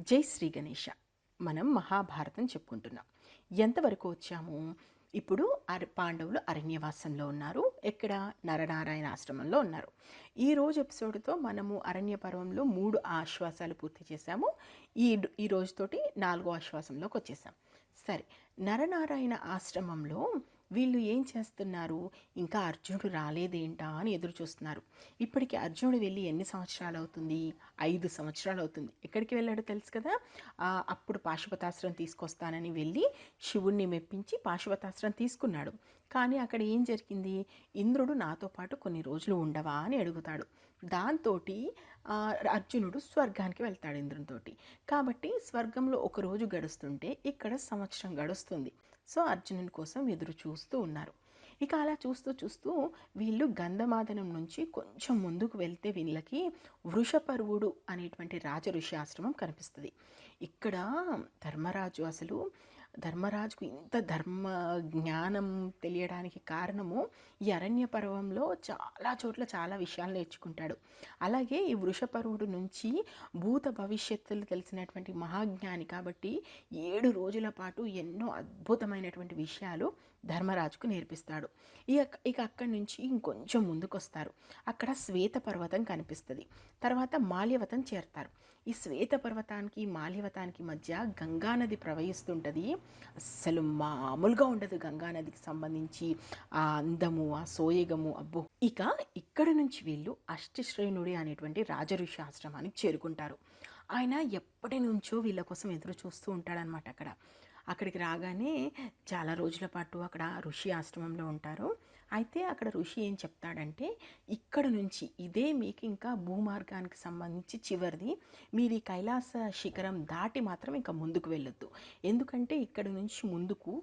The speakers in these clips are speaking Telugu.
జై శ్రీ గణేష మనం మహాభారతం చెప్పుకుంటున్నాం. ఎంతవరకు వచ్చాము? ఇప్పుడు అర పాండవులు అరణ్యవాసంలో ఉన్నారు. ఎక్కడ? నరనారాయణ ఆశ్రమంలో ఉన్నారు. ఈ రోజు ఎపిసోడ్తో మనము అరణ్య పర్వంలో మూడు ఆశ్వాసాలు పూర్తి చేశాము. ఈ ఈ రోజుతోటి నాలుగో ఆశ్వాసంలోకి వచ్చేసాం. సరే నరనారాయణ ఆశ్రమంలో వీళ్ళు ఏం చేస్తున్నారు? ఇంకా అర్జునుడు రాలేదేంటా అని ఎదురు చూస్తున్నారు. ఇప్పటికి అర్జునుడు వెళ్ళి ఎన్ని సంవత్సరాలు అవుతుంది? ఐదు సంవత్సరాలు అవుతుంది. ఎక్కడికి వెళ్ళాడో తెలుసు కదా? అప్పుడు పాశుపతాస్త్రం తీసుకొస్తానని వెళ్ళి శివుణ్ణి మెప్పించి పాశుపతాస్త్రం తీసుకున్నాడు. కానీ అక్కడ ఏం జరిగింది? ఇంద్రుడు నాతో పాటు కొన్ని రోజులు ఉండవా అని అడుగుతాడు. దాంతో అర్జునుడు స్వర్గానికి వెళ్తాడు ఇంద్రునితోటి. కాబట్టి స్వర్గంలో ఒక రోజు గడుస్తుంటే ఇక్కడ సంవత్సరం గడుస్తుంది. సో అర్జునుని కోసం ఎదురు చూస్తూ ఉన్నారు. ఇక అలా చూస్తూ చూస్తూ వీళ్ళు గంధమాదనం నుంచి కొంచెం ముందుకు వెళ్తే వీళ్ళకి వృషపర్వుడు అనేటువంటి రాజ ఋషి ఆశ్రమం కనిపిస్తుంది. ఇక్కడ ధర్మరాజు అసలు ధర్మరాజుకు ఇంత ధర్మ జ్ఞానం తెలియడానికి కారణము ఈ అరణ్య పర్వంలో చాలా చోట్ల చాలా విషయాలు నేర్చుకుంటాడు. అలాగే ఈ వృషపర్వుడు నుంచి భూత భవిష్యత్తులు తెలిసినటువంటి మహాజ్ఞాని కాబట్టి ఏడు రోజుల పాటు ఎన్నో అద్భుతమైనటువంటి విషయాలు ధర్మరాజుకు నేర్పిస్తాడు. ఇక ఇక అక్కడి నుంచి ఇంకొంచెం ముందుకొస్తారు. అక్కడ శ్వేత పర్వతం కనిపిస్తుంది. తర్వాత మాల్యవతం చేరతారు. ఈ శ్వేత పర్వతానికి మాల్యవతానికి మధ్య గంగానది ప్రవహిస్తుంటుంది. అస్సలు మామూలుగా ఉండదు గంగానదికి సంబంధించి ఆ అందము ఆ సోయగము అబ్బో. ఇక ఇక్కడ నుంచి వీళ్ళు అష్టశ్రేణుడి అనేటువంటి రాజఋషి ఆశ్రమానికి చేరుకుంటారు. ఆయన ఎప్పటి నుంచో వీళ్ళ కోసం ఎదురు చూస్తూ ఉంటాడనమాట అక్కడ. అక్కడికి రాగానే చాలా రోజుల పాటు అక్కడ ఋషి ఆశ్రమంలో ఉంటారు. అయితే అక్కడ ఋషి ఏం చెప్తాడంటే ఇక్కడ నుంచి ఇదే మీకు ఇంకా భూమార్గానికి సంబంధించి చివరిది. మీరు ఈ కైలాస శిఖరం దాటి మాత్రం ఇంకా ముందుకు వెళ్ళొద్దు. ఎందుకంటే ఇక్కడ నుంచి ముందుకు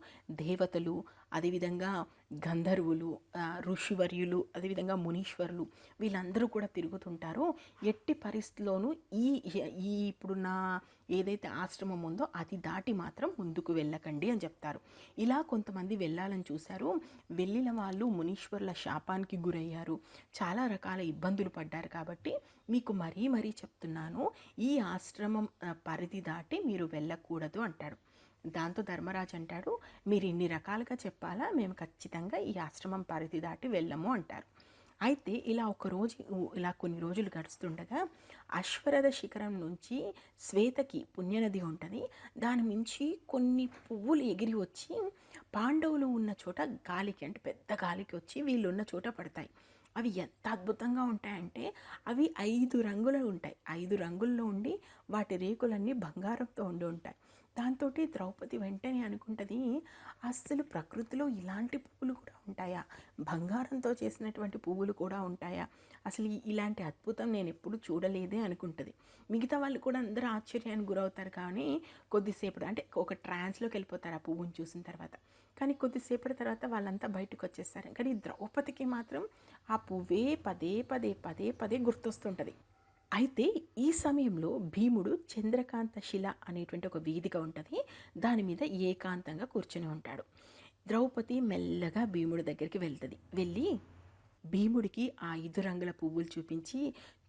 దేవతలు అదేవిధంగా గంధర్వులు ఋషివర్యులు అదేవిధంగా మునీశ్వరులు వీళ్ళందరూ కూడా తిరుగుతుంటారు. ఎట్టి పరిస్థితిలోనూ ఈ ఈ ఇప్పుడున్న ఏదైతే ఆశ్రమం ఉందో అది దాటి మాత్రం ముందుకు వెళ్ళకండి అని చెప్తారు. ఇలా కొంతమంది వెళ్ళాలని చూశారు. వెళ్ళిన వాళ్ళు మునీశ్వరుల శాపానికి గురయ్యారు. చాలా రకాల ఇబ్బందులు పడ్డారు కాబట్టి మీకు మరీ మరీ చెప్తున్నాను. ఈ ఆశ్రమం పరిధి దాటి మీరు వెళ్ళకూడదు అంటాడు దాంతో ధర్మరాజు అంటాడు మీరు ఇన్ని రకాలుగా చెప్పాలా? మేము ఖచ్చితంగా ఈ ఆశ్రమం పరిధి దాటి వెళ్ళము అంటారు. అయితే ఇలా ఒక రోజు ఇలా కొన్ని రోజులు గడుస్తుండగా అశ్వరథ శిఖరం నుంచి శ్వేతకి పుణ్యనది ఉంటుంది. దాని నుంచి కొన్ని పువ్వులు ఎగిరి వచ్చి పాండవులు ఉన్న చోట గాలికి అంటే పెద్ద గాలికి వచ్చి వీళ్ళు ఉన్న చోట పడతాయి. అవి ఎంత అద్భుతంగా ఉంటాయంటే అవి ఐదు రంగులు ఉంటాయి. ఐదు రంగుల్లో ఉండి వాటి రేకులన్నీ బంగారంతో ఉండి ఉంటాయి. దాంతో ద్రౌపది వెంటనే అనుకుంటుంది అస్సలు ప్రకృతిలో ఇలాంటి పువ్వులు కూడా ఉంటాయా? బంగారంతో చేసినటువంటి పువ్వులు కూడా ఉంటాయా? అసలు ఇలాంటి అద్భుతం నేను ఎప్పుడు చూడలేదే అనుకుంటుంది. మిగతా వాళ్ళు కూడా అందరూ ఆశ్చర్యానికి గురవుతారు కానీ కొద్దిసేపు అంటే ఒక ట్రాన్స్లోకి వెళ్ళిపోతారు ఆ పువ్వుని చూసిన తర్వాత. కానీ కొద్దిసేపటి తర్వాత వాళ్ళంతా బయటకు వచ్చేస్తారు కానీ ద్రౌపదికి మాత్రం ఆ పువ్వే పదే పదే పదే పదే గుర్తొస్తుంటుంది. అయితే ఈ సమయంలో భీముడు చంద్రకాంత శిల అనేటువంటి ఒక వేదిక ఉంటుంది. దాని మీద ఏకాంతంగా కూర్చొని ఉంటాడు. ద్రౌపది మెల్లగా భీముడి దగ్గరికి వెళ్తుంది. వెళ్ళి భీముడికి ఆ ఐదు రంగుల పువ్వులు చూపించి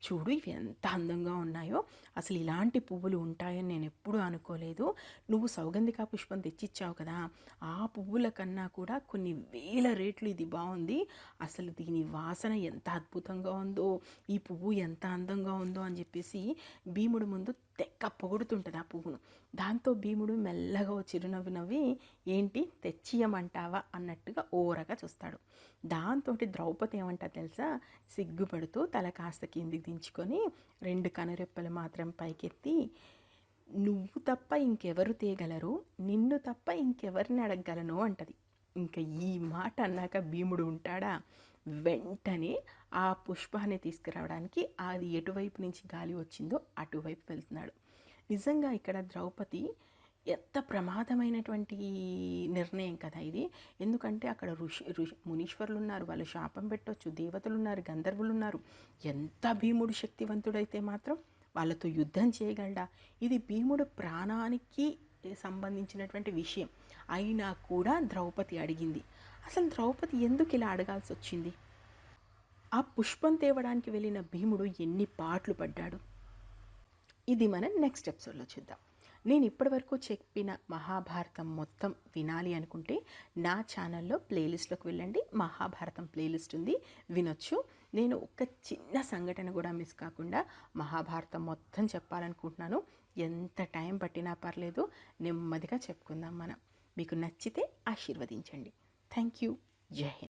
చూడు ఇవి ఎంత అందంగా ఉన్నాయో. అసలు ఇలాంటి పువ్వులు ఉంటాయని నేను ఎప్పుడూ అనుకోలేదు. నువ్వు సౌగంధిక పుష్పం తెచ్చిచ్చావు కదా. ఆ పువ్వుల కన్నా కూడా కొన్ని వేల రేట్లు ఇది బాగుంది. అసలు దీని వాసన ఎంత అద్భుతంగా ఉందో ఈ పువ్వు ఎంత అందంగా ఉందో అని చెప్పేసి భీముడు ముందు తెక్క పొగుడుతుంటుంది ఆ పువ్వును. దాంతో భీముడు మెల్లగా ఓ చిరునవ్వు నవ్వి ఏంటి తెచ్చియమంటావా? అన్నట్టుగా ఓరగా చూస్తాడు. దాంతో ద్రౌపది ఏమంటా తెలుసా? సిగ్గుపడుతూ తల కాస్త కిందికి దించుకొని రెండు కనురెప్పలు మాత్రం పైకెత్తి నువ్వు తప్ప ఇంకెవరు తేగలరు నిన్ను తప్ప ఇంకెవరిని అడగగలను అంటది. ఇంకా ఈ మాట అన్నాక భీముడు ఉంటాడా? వెంటనే ఆ పుష్పాన్ని తీసుకురావడానికి అది ఎటువైపు నుంచి గాలి వచ్చిందో అటువైపు వెళ్తున్నాడు. నిజంగా ఇక్కడ ద్రౌపది ఎంత ప్రమాదమైనటువంటి నిర్ణయం కదా ఇది. ఎందుకంటే అక్కడ ఋషి ఋషి మునీశ్వరులు ఉన్నారు వాళ్ళు శాపం పెట్టొచ్చు దేవతలు ఉన్నారు గంధర్వులు ఉన్నారు ఎంత భీముడు శక్తివంతుడైతే మాత్రం వాళ్ళతో యుద్ధం చేయగలడా? ఇది భీముడు ప్రాణానికి సంబంధించినటువంటి విషయం. అయినా కూడా ద్రౌపది అడిగింది అసలు ద్రౌపది ఎందుకు ఇలా అడగాల్సి వచ్చింది? ఆ పుష్పం తేవడానికి వెళ్ళిన భీముడు ఎన్ని పాటలు పడ్డాడు? ఇది మనం నెక్స్ట్ ఎపిసోడ్లో చూద్దాం. నేను ఇప్పటివరకు చెప్పిన మహాభారతం మొత్తం వినాలి అనుకుంటే నా ఛానల్లో ప్లేలిస్ట్లోకి వెళ్ళండి. మహాభారతం ప్లేలిస్ట్ ఉంది. వినొచ్చు. నేను ఒక చిన్న సంఘటన కూడా మిస్ కాకుండా మహాభారతం మొత్తం చెప్పాలనుకుంటున్నాను. ఎంత టైం పట్టినా పర్లేదు. నెమ్మదిగా చెప్పుకుందాం మనం. మీకు నచ్చితే ఆశీర్వదించండి. थैंक यू जय हिंद